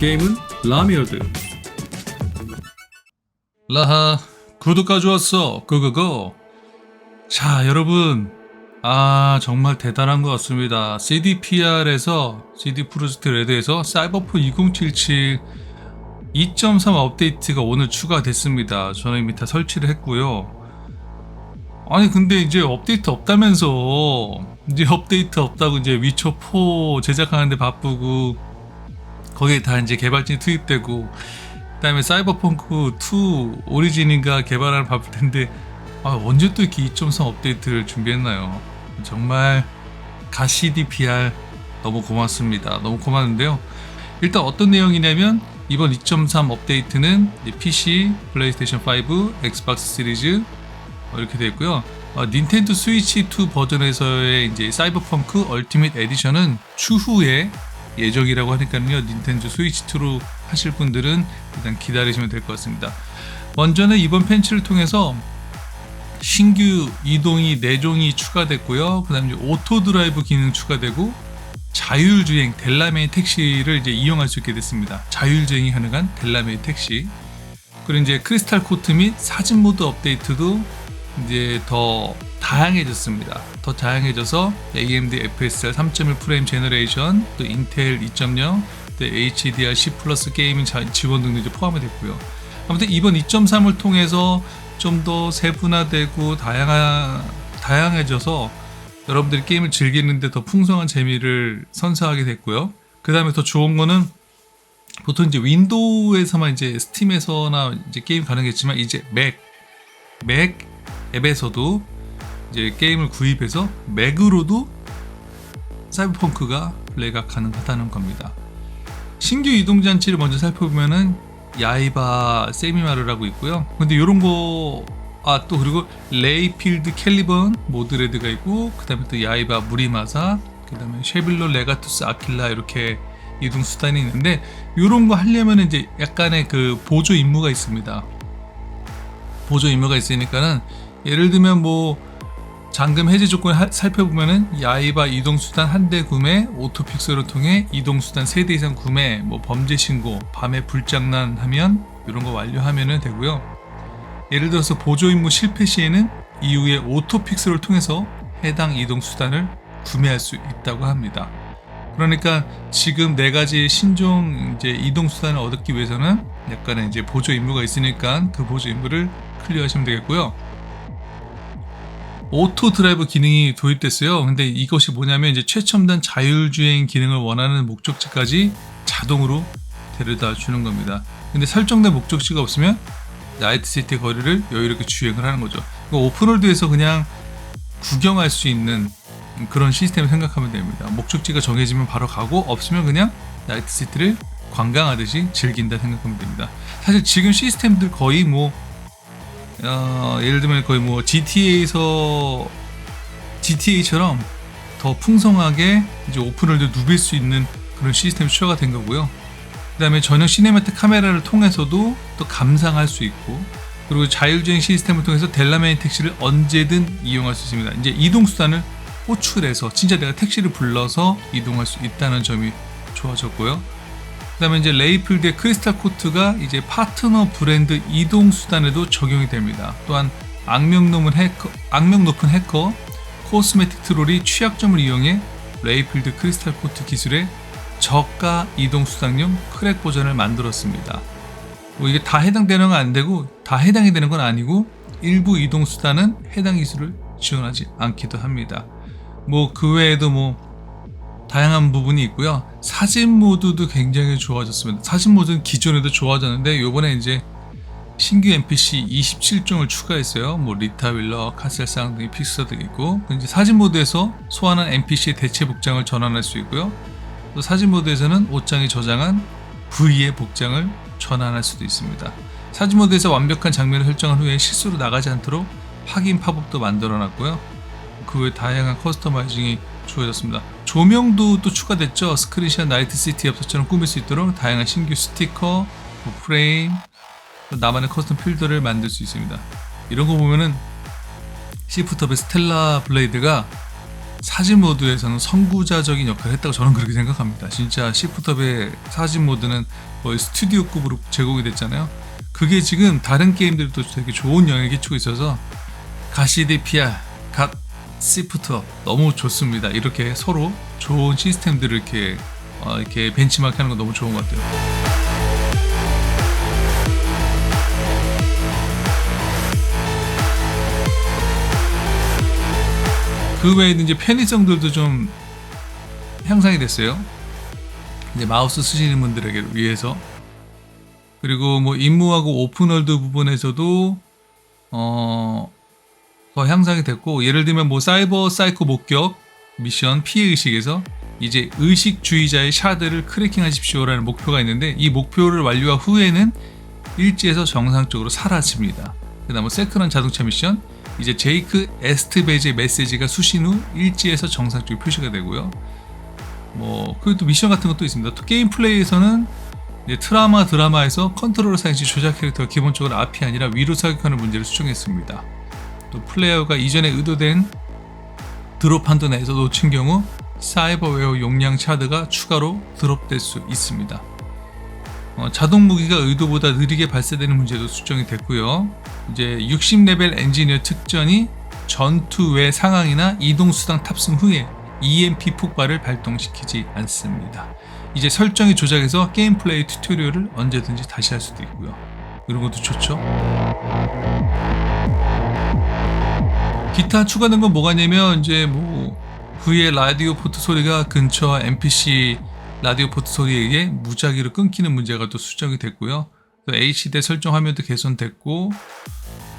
게임은 라미어드. 라하 구독 가져왔어. 고고고. 자 여러분. 아 정말 대단한 것 같습니다. CDPR에서 CD 프로젝트 레드에서 사이버프 2077 2.3 업데이트가 오늘 추가됐습니다. 저는 이미 다 설치를 했고요. 아니 근데 이제 업데이트 없다면서? 이제 업데이트 없다고 이제 위쳐 4 제작하는데 바쁘고 거기에 다 이제 개발진이 투입되고 그다음에 사이버펑크 2 오리진인가 개발하는 바쁠 텐데 아, 언제 또 이렇게 2.3 업데이트를 준비했나요? 정말 가 CDPR 너무 고맙습니다. 너무 고맙는데요. 일단 어떤 내용이냐면 이번 2.3 업데이트는 PC, 플레이스테이션 5, 엑스박스 시리즈 어, 이렇게 되어 있고요. 어, 닌텐도 스위치 2 버전에서의 이제 사이버펑크 얼티밋 에디션은 추후에 예정이라고 하니까요. 닌텐도 스위치 2로 하실 분들은 일단 기다리시면 될 것 같습니다. 먼저는 이번 팬츠를 통해서 신규 이동이 4종이 추가됐고요. 그 다음에 오토 드라이브 기능 추가되고 자율주행 델라메이 택시를 이제 이용할 수 있게 됐습니다. 자율주행이 가능한 델라메이 택시. 그리고 이제 크리스탈 코트 및 사진 모드 업데이트도 이제 더 다양해졌습니다. 더 다양해져서 AMD FSR 3.1 프레임 제너레이션, 또 인텔 2.0, 또 HDR10 플러스 게이밍 자- 지원 등도 포함이 됐고요. 아무튼 이번 2.3을 통해서 좀 더 세분화되고 다양한 다양해져서 여러분들이 게임을 즐기는데 더 풍성한 재미를 선사하게 됐고요. 그 다음에 더 좋은 거는 보통 이제 윈도우에서만 이제 스팀에서나 이제 게임 가능했지만 이제 맥, 맥 앱에서도 이제 게임을 구입해서 맥으로도 사이버펑크가 플레이가 가능하다는 겁니다. 신규 이동 장치를 먼저 살펴보면은 야이바 세미마르라고 있고요. 근데 이런 거 아 또 그리고 레이필드 캘리번 모드레드가 있고 그다음에 또 야이바 무리마사 그다음에 쉐빌로 레가투스 아킬라 이렇게 이동 수단이 있는데 이런 거 하려면 이제 약간의 그 보조 임무가 있습니다. 보조 임무가 있으니까는 예를 들면 뭐 잠금 해제 조건 을 살펴보면은 야이바 이동 수단 한 대 구매, 오토픽스를 통해 이동 수단 세 대 이상 구매, 뭐 범죄 신고, 밤에 불장난 하면 이런 거 완료하면은 되고요. 예를 들어서 보조 임무 실패 시에는 이후에 오토픽스를 통해서 해당 이동 수단을 구매할 수 있다고 합니다. 그러니까 지금 네 가지 신종 이제 이동 수단을 얻기 위해서는 약간의 이제 보조 임무가 있으니까 그 보조 임무를 클리어하시면 되겠고요. 오토 드라이브 기능이 도입됐어요. 근데 이것이 뭐냐면 이제 최첨단 자율주행 기능을 원하는 목적지까지 자동으로 데려다 주는 겁니다. 근데 설정된 목적지가 없으면 나이트시티 거리를 여유롭게 주행을 하는 거죠. 이거 오픈월드에서 그냥 구경할 수 있는 그런 시스템을 생각하면 됩니다. 목적지가 정해지면 바로 가고 없으면 그냥 나이트시티를 관광하듯이 즐긴다 생각하면 됩니다. 사실 지금 시스템들 거의 뭐 어, 예를 들면 거의 뭐 GTA에서 GTA처럼 더 풍성하게 이제 오픈월드 누빌 수 있는 그런 시스템이 추가가 된 거고요. 그 다음에 전용 시네마틱 카메라를 통해서도 또 감상할 수 있고 그리고 자율주행 시스템을 통해서 델라메인 택시를 언제든 이용할 수 있습니다. 이제 이동 수단을 호출해서 진짜 내가 택시를 불러서 이동할 수 있다는 점이 좋아졌고요. 그다음에 이제 레이필드의 크리스탈 코트가 이제 파트너 브랜드 이동 수단에도 적용이 됩니다. 또한 악명 높은 해커, 악명 높은 해커 코스메틱 트롤이 취약점을 이용해 레이필드 크리스탈 코트 기술의 저가 이동 수단용 크랙 버전을 만들었습니다. 뭐 이게 다 해당되는 건 안 되고 다 해당이 되는 건 아니고 일부 이동 수단은 해당 기술을 지원하지 않기도 합니다. 뭐 그 외에도 뭐 다양한 부분이 있고요. 사진 모드도 굉장히 좋아졌습니다. 사진 모드는 기존에도 좋아졌는데 요번에 이제 신규 NPC 27종을 추가했어요. 뭐 리타 윌러, 카셀상 등의 픽스 등이 있고 이제 사진 모드에서 소환한 NPC의 대체 복장을 전환할 수 있고요. 또 사진 모드에서는 옷장에 저장한 V의 복장을 전환할 수도 있습니다. 사진 모드에서 완벽한 장면을 설정한 후에 실수로 나가지 않도록 확인 팝업도 만들어 놨고요. 그 외 다양한 커스터마이징이 주어졌습니다. 조명도 또 추가됐죠. 스크린샷 나이트 시티 엽서처럼 꾸밀 수 있도록 다양한 신규 스티커, 뭐 프레임, 또 나만의 커스텀 필더를 만들 수 있습니다. 이런 거 보면은 시프트업의 스텔라 블레이드가 사진 모드에서는 선구자적인 역할을 했다고 저는 그렇게 생각합니다. 진짜 시프트업의 사진 모드는 거의 스튜디오급으로 제공이 됐잖아요. 그게 지금 다른 게임들도 되게 좋은 영향을 끼치고 있어서 가시디피아, 갓 시프트업 너무 좋습니다. 이렇게 서로 좋은 시스템들을 이렇게 어, 이렇게 벤치마크하는 거 너무 좋은 것 같아요. 그 외에는 이제 편의성들도 좀 향상이 됐어요. 이제 마우스 쓰시는 분들에게 위해서 그리고 뭐 임무하고 오픈월드 부분에서도 어, 더 향상이 됐고 예를 들면 뭐 사이버 사이코 목격 미션 피해 의식에서 이제 의식주의자의 샤드를 크래킹하십시오라는 목표가 있는데 이 목표를 완료한 후에는 일지에서 정상적으로 사라집니다. 그 다음 뭐 세크런 자동차 미션 이제 제이크 에스트베즈의 메시지가 수신 후 일지에서 정상적으로 표시가 되고요. 뭐 그리고 또 미션 같은 것도 있습니다. 또 게임 플레이에서는 트라마 드라마에서 컨트롤러 사이즈 조작 캐릭터가 기본적으로 앞이 아니라 위로 사격하는 문제를 수정했습니다. 또 플레이어가 이전에 의도된 드롭 한도 내에서 놓친 경우 사이버웨어 용량 차드가 추가로 드롭될 수 있습니다. 어, 자동 무기가 의도보다 느리게 발사되는 문제도 수정이 됐고요. 이제 60레벨 엔지니어 특전이 전투 외 상황이나 이동 수단 탑승 후에 EMP 폭발을 발동시키지 않습니다. 이제 설정이 조작해서 게임 플레이 튜토리얼을 언제든지 다시 할 수도 있고요. 이런 것도 좋죠. 기타 추가된 건 뭐가 냐면 이제 뭐 V의 라디오 포트 소리가 근처 NPC 라디오 포트 소리에 의해 무작위로 끊기는 문제가 또 수정이 됐고요. 또 HD 설정 화면도 개선됐고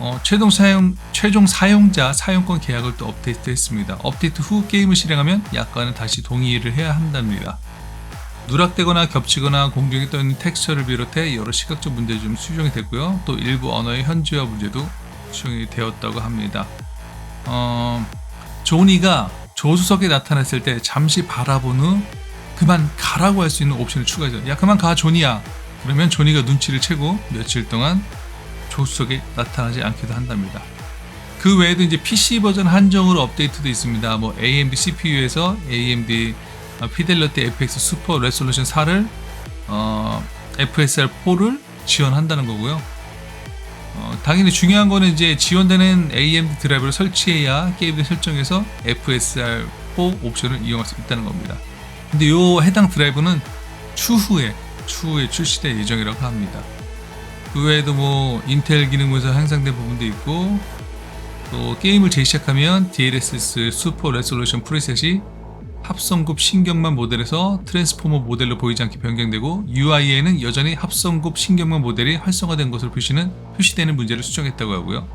어, 최종 사용 최종 사용자 사용권 계약을 또 업데이트했습니다. 업데이트 후 게임을 실행하면 약관은 다시 동의를 해야 한답니다. 누락되거나 겹치거나 공중에 떠있는 텍스처를 비롯해 여러 시각적 문제도 좀 수정이 됐고요. 또 일부 언어의 현지화 문제도 수정이 되었다고 합니다. 어, 조니가 조수석에 나타났을 때 잠시 바라본 후 그만 가라고 할 수 있는 옵션을 추가해서 야 그만 가 조니야 그러면 조니가 눈치를 채고 며칠 동안 조수석에 나타나지 않기도 한답니다. 그 외에도 이제 PC 버전 한정으로 업데이트도 있습니다. 뭐 AMD CPU에서 AMD 피델러티 FX 슈퍼 레솔루션 4를 어, FSR4를 지원한다는 거고요. 어, 당연히 중요한 거는 이제 지원되는 AMD 드라이브를 설치해야 게임을 설정해서 FSR4 옵션을 이용할 수 있다는 겁니다. 근데 이 해당 드라이브는 추후에 추후에 출시될 예정이라고 합니다. 그 외에도 뭐 인텔 기능에서 향상된 부분도 있고 또 게임을 재시작하면 DLSS 슈퍼 레솔루션 프리셋이 합성급 신경만 모델에서 트랜스포머 모델로 보이지 않게 변경되고 UI에는 여전히 합성급 신경만 모델이 활성화된 것으로 표시는 표시되는 문제를 수정했다고 하고요.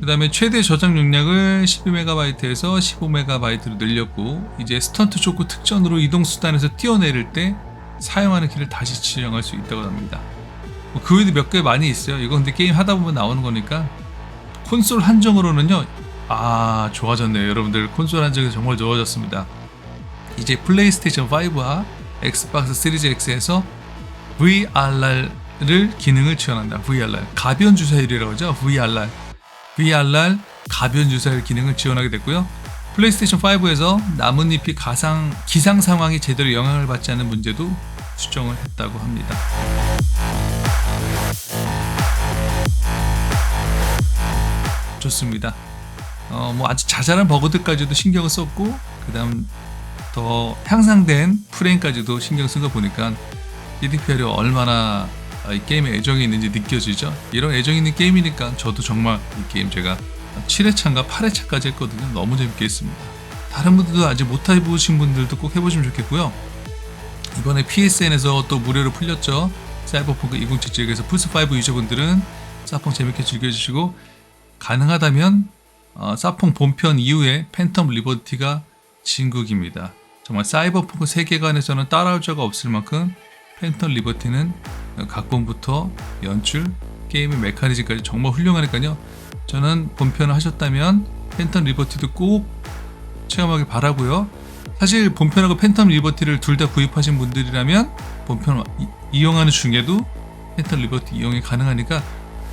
그 다음에 최대 저장 용량을 12MB에서 15MB로 늘렸고 이제 스턴트 초크 특전으로 이동 수단에서 뛰어내릴 때 사용하는 키를 다시 지정할 수 있다고 합니다. 뭐 그 외에도 몇 개 많이 있어요. 이거 근데 게임 하다 보면 나오는 거니까 콘솔 한정으로는요. 아 좋아졌네요. 여러분들 콘솔 한정이 정말 좋아졌습니다. 이제 플레이스테이션 5와 엑스박스 시리즈 X에서 VRR을 기능을 지원한다. VRR 가변 주사율이라고 하죠. VRR VRR 가변 주사율 기능을 지원하게 됐고요. 플레이스테이션 5에서 나뭇잎이 가상 기상 상황이 제대로 영향을 받지 않는 문제도 수정을 했다고 합니다. 좋습니다. 어, 뭐 아주 자잘한 버그들까지도 신경을 썼고 그다음 더 향상된 프레임까지도 신경 쓴 거 보니까 EDPR이 얼마나 이 게임에 애정이 있는지 느껴지죠. 이런 애정 있는 게임이니까 저도 정말 이 게임 제가 7회차인가 8회차까지 했거든요. 너무 재밌게 했습니다. 다른 분들도 아직 못 해보신 분들도 꼭 해보시면 좋겠고요. 이번에 PSN에서 또 무료로 풀렸죠. 사이버펑크 2077에서 플스5 유저분들은 사펑 재밌게 즐겨주시고 가능하다면 어, 사펑 본편 이후에 팬텀 리버티가 진국입니다. 정말 사이버펑크 세계관에서는 따라올 자가 없을 만큼 팬텀 리버티는 각본부터 연출, 게임의 메커니즘까지 정말 훌륭하니까요. 저는 본편을 하셨다면 팬텀 리버티도 꼭 체험하길 바라고요. 사실 본편하고 팬텀 리버티를 둘 다 구입하신 분들이라면 본편 이 용하는 중에도 팬텀 리버티 이용이 가능하니까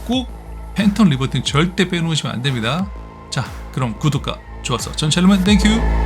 꼭 팬텀 리버티는 절대 빼놓으시면 안 됩니다. 자, 그럼 구독과 좋았어. 전 샬롬은 땡큐.